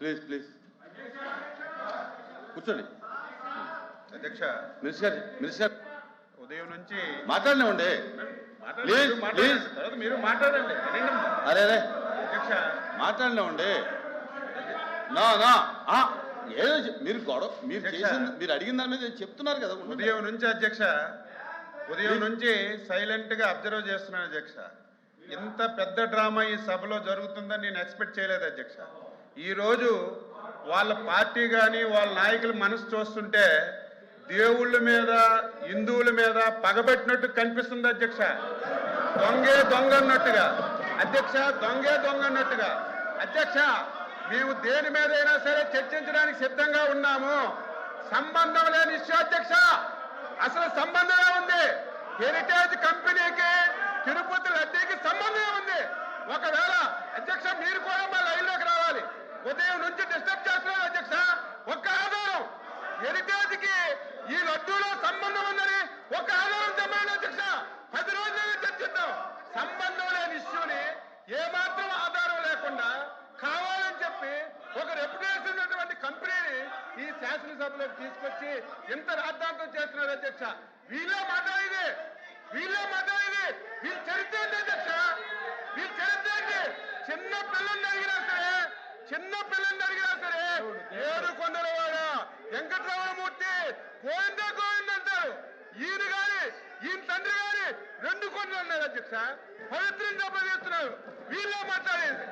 Please please కూర్చోండి. అధ్యక్ష. Minister minister ఉదయం నుంచి మీరు మాట్లాడండి. please. తర్వాత మీరు మాట్లాడండి. అరే అరే. అధ్యక్ష. మాట్లాడినామండి నా ఏదో మీరు గొడవ మీరు. చేసిన మీరు అడిగిన దాని మీద చెప్తున్నారు కదా. ఉదయం నుంచి అధ్యక్ష. ఉదయం నుంచి సైలెంట్గా అబ్జర్వ్ చేస్తున్నాను అధ్యక్ష. ఇంత పెద్ద డ్రామా ఈ సభలో జరుగుతుందని నేను ఎక్స్పెక్ట్ చేయలేదు అధ్యక్ష. ఈరోజు వాళ్ళ పార్టీ కానీ వాళ్ళ నాయకుల మనసు చూస్తుంటే దేవుళ్ళ మీద హిందువుల మీద పగబెట్టినట్టు కనిపిస్తుంది అధ్యక్ష. దొంగే దొంగ అన్నట్టుగా. అధ్యక్ష దొంగే దొంగ అన్నట్టుగా. అధ్యక్ష మేము దేని మీదైనా సరే చర్చించడానికి సిద్ధంగా ఉన్నాము. సంబంధం లేని ఇష్యూ అధ్యక్ష. అసలు సంబంధమే ఉంది? హెరిటేజ్ కంపెనీకి తిరుపతి రద్దీకి సంబంధమే ఉంది ఒకవేళ అధ్యక్ష మీరు కూడా మా లైన్లోకి రావాలి ఉదయం నుంచి డిస్టర్బ్ చేస్తున్నారు అధ్యక్ష ఒక్క ఆధారం హెరిటేజ్కి ఈ లడ్డూలో సంబంధం ఉందని ఒక ఆధారం తెమ్మండి అధ్యక్ష పది రోజులు చర్చిద్దాం సంబంధం లేని ఇష్యూని ఏమాత్రం ఆధారం లేకుండా కావాలని చెప్పి ఒక రెప్యుటేషన్ ఉన్నటువంటి కంపెనీని ఈ శాసనసభలోకి తీసుకొచ్చి ఇంత రాద్ధాంతం చేస్తున్నారు అధ్యక్ష? వీళ్ళే మాట్లాడేది వీళ్ళే మాట్లాడేది వీళ్ళు చరిత్ర అధ్యక్ష? వీళ్ళు చరిత్ర చిన్న పిల్లల్ని అడిగినా సరే చిన్న పిల్లల్ని అడిగినా సరే ఏడు కొండలవాడ వెంకటరమణమూర్తి గోవింద గోవింద అంటారు. ఈయన గాని ఈయన తండ్రి గాని రెండు కొండలు ఉన్నారు అధ్యక్ష. పవిత్రం దెబ్బతీస్తున్నారు వీళ్ళే మాట్లాడేది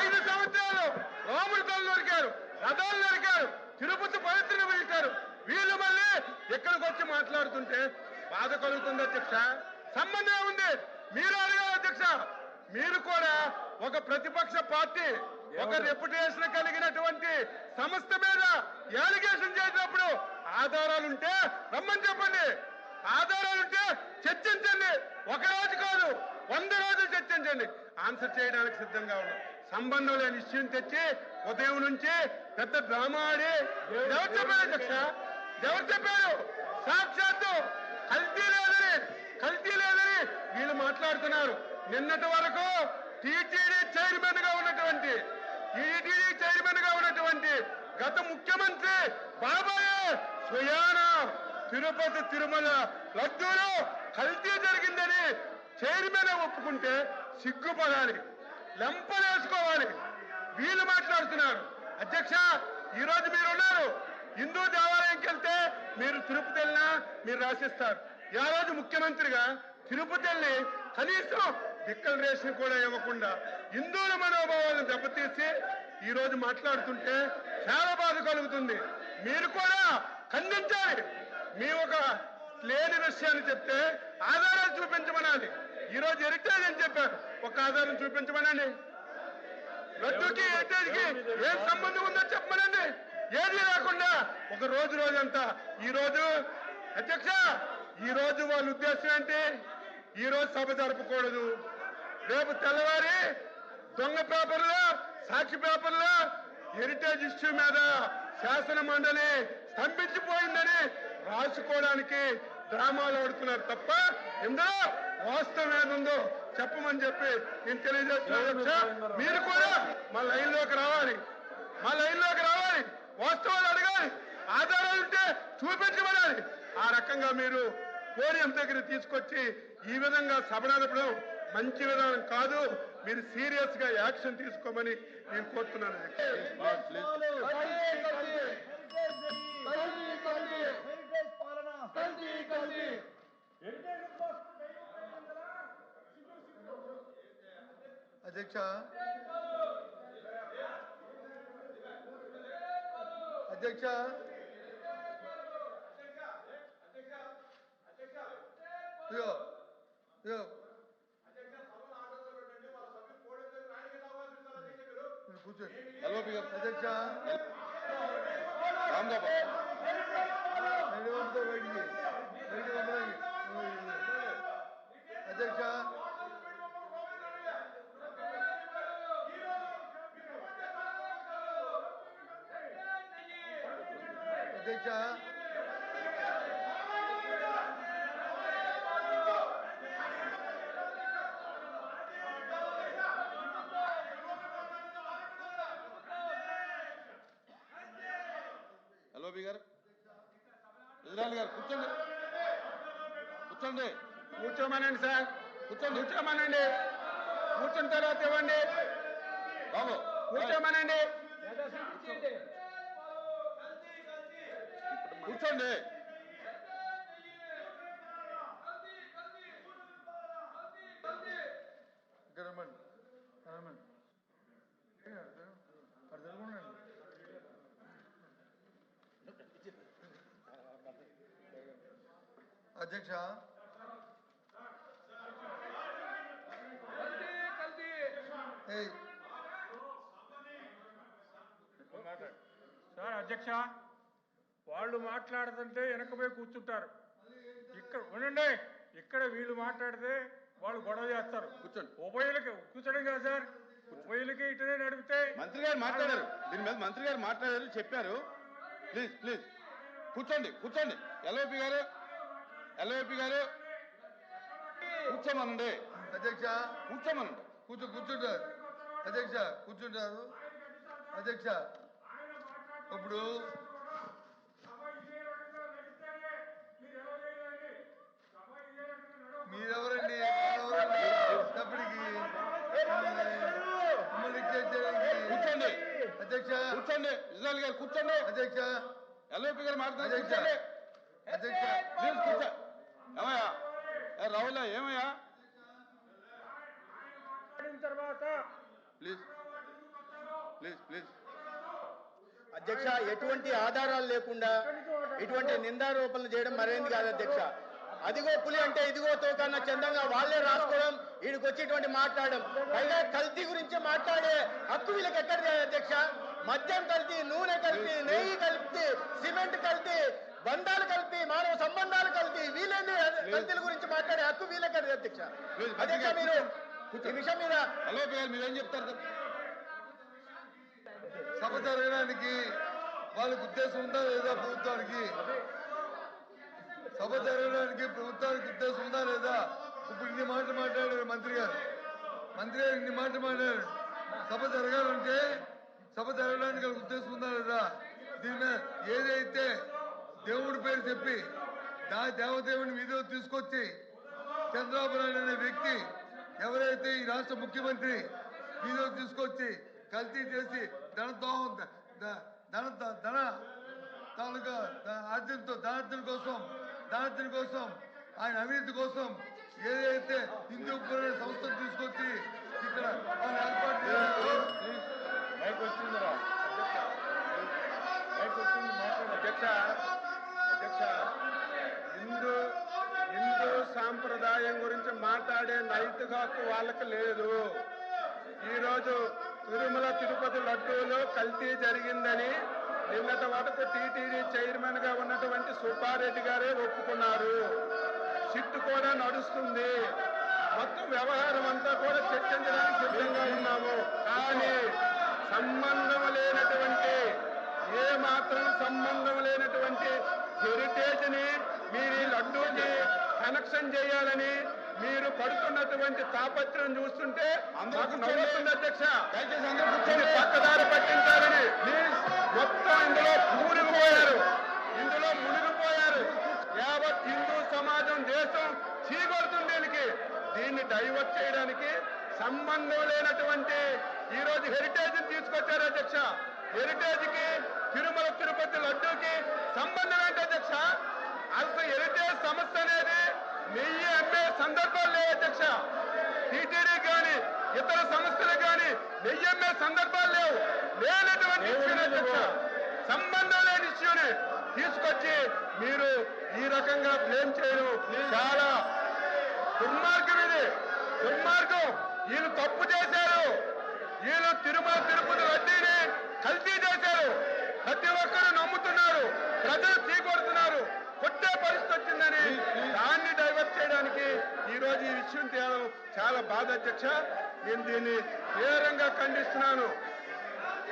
ఐదు సంవత్సరాలు రాముడి తల్లు నరికారు రథాలు నరికారు. తిరుపతి పవిత్రను పిలిచారు వీళ్ళు మళ్ళీ ఇక్కడికి వచ్చి మాట్లాడుతుంటే బాధ కలుగుతుంది అధ్యక్ష. సంబంధం ఉంది. మీరు అడగాలి అధ్యక్ష. మీరు కూడా ఒక ప్రతిపక్ష పార్టీ ఒక రెప్యుటేషన్ కలిగినటువంటి సంస్థ మీద యాలిగేషన్ చేసినప్పుడు ఆధారాలుంటే రమ్మని చెప్పండి. ఆధారాలుంటే చర్చించండి. ఒక రోజు కాదు వంద రోజులు చర్చించండి. ఆన్సర్ చేయడానికి సిద్ధంగా ఉన్నాం. సంబంధం లేని ఇష్యూని తెచ్చి ఉదయం నుంచి పెద్ద డ్రామా ఆడి ఎవరు చెప్పారు అధ్యక్ష? ఎవరు చెప్పారు? సాక్షాత్తు కల్తీ లేదని కల్తీ లేదని వీళ్ళు మాట్లాడుతున్నారు. నిన్నటి వరకు టీటీడీ చైర్మన్గా ఉన్నటువంటి టీటీడీ చైర్మన్గా ఉన్నటువంటి గత ముఖ్యమంత్రి బాబాయ్ స్వయాన తిరుపతి తిరుమల లడ్డూలో కల్తీ జరిగిందని చైర్మన్ ఒప్పుకుంటే సిగ్గుపడాలి. లెంపలేసుకోవాలి. వీళ్ళు మాట్లాడుతున్నారు. అధ్యక్ష ఈ రోజు మీరున్నారు హిందూ దేవాలయంకి వెళ్తే మీరు తిరుపతి వెళ్ళినా మీరు రాసిస్తారు. ఆ రోజు ముఖ్యమంత్రిగా తిరుపతి వెళ్ళి కనీసం డిక్లరేషన్ కూడా ఇవ్వకుండా హిందువుల మనోభావాలను దెబ్బతీసి ఈ రోజు మాట్లాడుతుంటే చాలా బాధ కలుగుతుంది. మీరు కూడా ఖండించాలి. మీ ఒక లేని విషయాన్ని చెప్తే ఆధారాలు చూపించమనాలి. ఈ రోజు హెరిటేజ్ అని చెప్పారు. ఒక ఆధారం చూపించమనండి. లడ్డూకి హెరిటేజ్కి ఏం సంబంధం ఉందో చెప్పమనండి. ఏది లేకుండా ఒక రోజు రోజంతా. ఈ రోజు అధ్యక్ష ఈ రోజు వాళ్ళ ఉద్దేశం ఏంటి? ఈ రోజు సభ జరపకూడదు రేపు తెల్లవారి దొంగ పేపర్లో సాక్షి పేపర్లో హెరిటేజ్ ఇష్యూ మీద శాసన మండలి స్తంభించిపోయిందని రాసుకోవడానికి డ్రామాలు ఆడుతున్నారు తప్ప ఇందులో వాస్తవం ఏముందో చెప్పమని చెప్పి నేను తెలియజేస్తున్నాను. అధ్యక్ష. మీరు కూడా మా లైన్లోకి రావాలి. మా లైన్లోకి రావాలి. వాస్తవాలు అడగాలి. ఆధారాలు ఉంటే చూపించమనాలి. ఆ రకంగా మీరు పోడియం దగ్గర తీసుకొచ్చి ఈ విధంగా సభ నడపడం మంచి విధానం కాదు. మీరు సీరియస్గా యాక్షన్ తీసుకోమని నేను కోరుతున్నాను. అధ్యక్ష. అధ్యక్ష. అధ్యక్ష ఇదిగో ఇదిగో కూర్చోండి. అధ్యక్ష. రామ్దాబా బయట పంపుతా అధ్యక్ష అధ్యక్ష హలో బి గారు ఎదురాలి గారు కూర్చోండి కూర్చోండి. కూర్చోమనండి సార్. కూర్చోండి కూర్చోమనండి. కూర్చున్న తర్వాత ఇవ్వండి. బాబు కూర్చోమనండి. కూర్చోండి. అధ్యక్ష సార్ అధ్యక్ష వాళ్ళు మాట్లాడుతుంటే వెనకపోయి కూర్చుంటారు. ఇక్కడ ఉండండి. ఇక్కడ వీళ్ళు మాట్లాడితే వాళ్ళు గొడవ చేస్తారు. కూర్చోండి. ఉభయలకి కూర్చోడం కదా సార్. ఉభయలకి ఇటనే నడిపితే మంత్రి గారు మాట్లాడారు. దీని మీద మంత్రి గారు మాట్లాడారు చెప్పారు. Please please. కూర్చోండి కూర్చోండి. ఎల్ఓపి గారు ఎల్ఓపి గారు. కూర్చోమనండి. అధ్యక్ష. కూర్చోమనండి. కూర్చో కూర్చుంటారు అధ్యక్ష కూర్చుంటారు. అధ్యక్ష ఇప్పుడు మీరెవరండి? ఎవరండి తప్పటికి కూర్చోండి. అధ్యక్ష. కూర్చోండి. ఇజ్రాయల్ గారు కూర్చోండి. అధ్యక్ష. గారు అధ్యక్ష. కూర్చోండి. అధ్యక్ష. ప్లీజ్ కూర్చో. ఏమయ్యా? ఏ రావులా ఏమయ్యా? మాట్లాడిన తర్వాత ప్లీజ్ ప్లీజ్ ప్లీజ్ అధ్యక్ష ఎటువంటి ఆధారాలు లేకుండా ఇటువంటి నిందారోపణలు చేయడం మరేంది కాదు అధ్యక్ష. అదిగో పులి అంటే ఇదిగో తోకన్న చందంగా వాళ్ళే రాసుకోవడం వీడికి వచ్చేటువంటి మాట్లాడడం. పైగా కల్తీ గురించి మాట్లాడే హక్కు వీళ్ళకి ఎక్కడిది అధ్యక్ష? మద్యం కల్తీ నూనె కల్తీ నెయ్యి కల్తీ సిమెంట్ కల్తీ బంధాలు కలిపి మానవ సంబంధాలు కలిపి వీళ్ళేంది కల్తీల గురించి మాట్లాడే హక్కు వీళ్ళకి అధ్యక్ష? అధ్యక్ష మీరు ఈ విషయం మీద ఎల్ఓపి గారు మీరేం చెప్తారు? సభ జరగడానికి వాళ్ళకి ఉద్దేశం ఉందా లేదా ప్రభుత్వానికి? సభ జరగడానికి ప్రభుత్వానికి ఉద్దేశం ఉందా లేదా? ఇప్పుడు ఇన్ని మాటలు మాట్లాడారు మంత్రి గారు. మంత్రి గారు ఇన్ని మాటలు మాట్లాడారు. సభ జరగాలంటే సభ జరగడానికి ఉద్దేశం ఉందా లేదా? దీని మీద ఏదైతే దేవుడి పేరు చెప్పి దా దేవదేవుని మీద తీసుకొచ్చి చంద్రబాబు నాయుడు అనే వ్యక్తి ఎవరైతే ఈ రాష్ట్ర ముఖ్యమంత్రి ఈరోజు తీసుకొచ్చి కల్తీ చేసి ధన దోహం ధన ధన- తాలూకా ఆర్జనతో ధనార్జన కోసం ధనార్జన కోసం ఆయన అవినీతి కోసం ఏదైతే హిందూ పురాణ సంస్థను తీసుకొచ్చి ఇక్కడ ఏర్పాటు చేశారో అధ్యక్ష. అధ్యక్ష హిందూ హిందూ సాంప్రదాయం గురించి మాట్లాడే నైతిక హక్కు వాళ్ళకి లేదు. ఈరోజు తిరుమల తిరుపతి లడ్డూలో కల్తీ జరిగిందని నిన్నటి వరకు టీటీడీ చైర్మన్గా ఉన్నటువంటి సుబ్బారెడ్డి గారే ఒప్పుకున్నారు. సిట్టు కూడా నడుస్తుంది. మొత్తం వ్యవహారం అంతా కూడా చర్చించడానికి సిద్ధంగా ఉన్నాము కానీ సంబంధం లేనటువంటి ఏ మాత్రం సంబంధం లేనటువంటి హెరిటేజ్ని మీరు ఈ లడ్డూకి కనెక్షన్ చేయాలని మీరు పడుతున్నటువంటి తాపత్రం చూస్తుంటే కూర్చోండి. నవ్వుతుంది అధ్యక్ష. పక్కదారి పట్టించాలని ప్లీజ్. మొత్తం ఇందులో మునిగిపోయారు. ఇందులో మునిగిపోయారు. యావత్ హిందూ సమాజం దేశం చీకొడుతుంది దీనికి. దీన్ని డైవర్ట్ చేయడానికి సంబంధం లేనటువంటి ఈ రోజు హెరిటేజ్ తీసుకొచ్చారు అధ్యక్ష. హెరిటేజ్కి తిరుమల తిరుపతి లడ్డూకి సంబంధం ఏంటి అధ్యక్ష? అసలు హెరిటేజ్ సంస్థ అనేది నెయ్యి అమ్మే సందర్భాలు లేవు అధ్యక్ష టీటీడీ కానీ ఇతర సంస్థలు కానీ నెయ్యి అమ్మే సందర్భాలు లేవు. లేనటువంటి సంబంధం లేని ఇష్యూని తీసుకొచ్చి మీరు ఈ రకంగా బ్లేమ్ చేయడం చాలా దుర్మార్గం ఇది. దుర్మార్గం. వీళ్ళు తప్పు చేశారు. వీళ్ళు తిరుమల తిరుపతి వడ్డీని కల్తీ చేశారు. ప్రతి ఒక్కరు నమ్ముతున్నారు. ప్రజలు చీకొడుతున్నారు. కొట్టే పరిస్థితి వచ్చిందని దాన్ని డైవర్ట్ చేయడానికి ఈ రోజు ఈ విషయం తేవడం చాలా బాధ అధ్యక్ష నేను దీన్ని తీవ్రంగా ఖండిస్తున్నాను?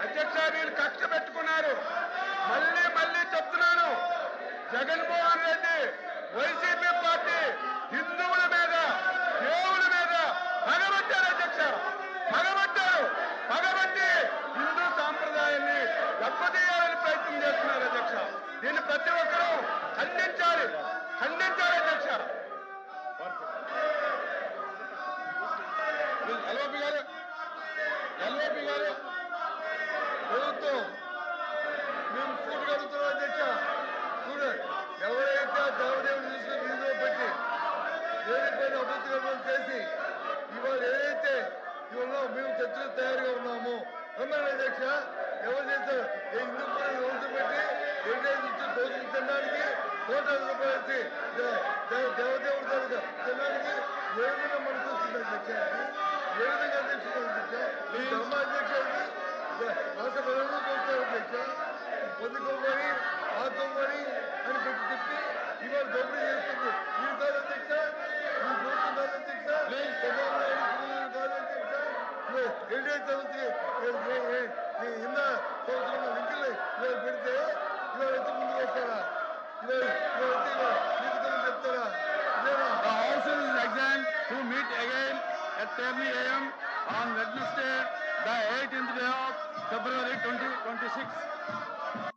అధ్యక్ష వీళ్ళు కక్ష పెట్టుకున్నారు. మళ్ళీ మళ్ళీ చెప్తున్నాను. జగన్మోహన్ రెడ్డి వైసీపీ పార్టీ హిందువుల మీద దేవుల మీద పగబట్టారు అధ్యక్ష పగబట్టారు పగబట్టి హిందూ సాంప్రదాయాన్ని దెబ్బతీయాలని ప్రయత్నం చేస్తున్నారు అధ్యక్ష దీన్ని ప్రతి ఒక్కరూ ఖండించాలి చర్చలు తయారుగా ఉన్నాము రమ్మని అధ్యక్ష ఎవరు చేస్తారు ఏ హిందూ కూడా రోజు పెట్టి హెరిటేజ్ నుంచి దోచుకు తినడానికి కోట్ల దే- దేవదేవుడు దగ్గర తినడానికి ఏ విధంగా మనకు వస్తుంది అధ్యక్ష ఏ విధంగా అధ్యక్షుడు అధ్యక్ష ఈ ధర్మ అధ్యక్ష ఇది దే- రాష్ట్ర ప్రజలు చూస్తారు అధ్యక్ష పొందుకోమని ఆకోమని అని పెట్టి చెప్పి ఇవాళ దోపిడీ చేస్తుంది ఇది కాదు అధ్యక్ష ఈ ప్రభుత్వం కాదు అధ్యక్ష చంద్రబాబు నాయుడు కాదు అధ్యక్ష హెరిటేజ్ సంస్థకి ఇంద సంవత్సరం లింకులు ఇవాళ పెడితే ఇవాళ వచ్చి ముందుకు వస్తారా The House is exam to meet again at 10 a.m. on Wednesday, the 18th day of February 2026.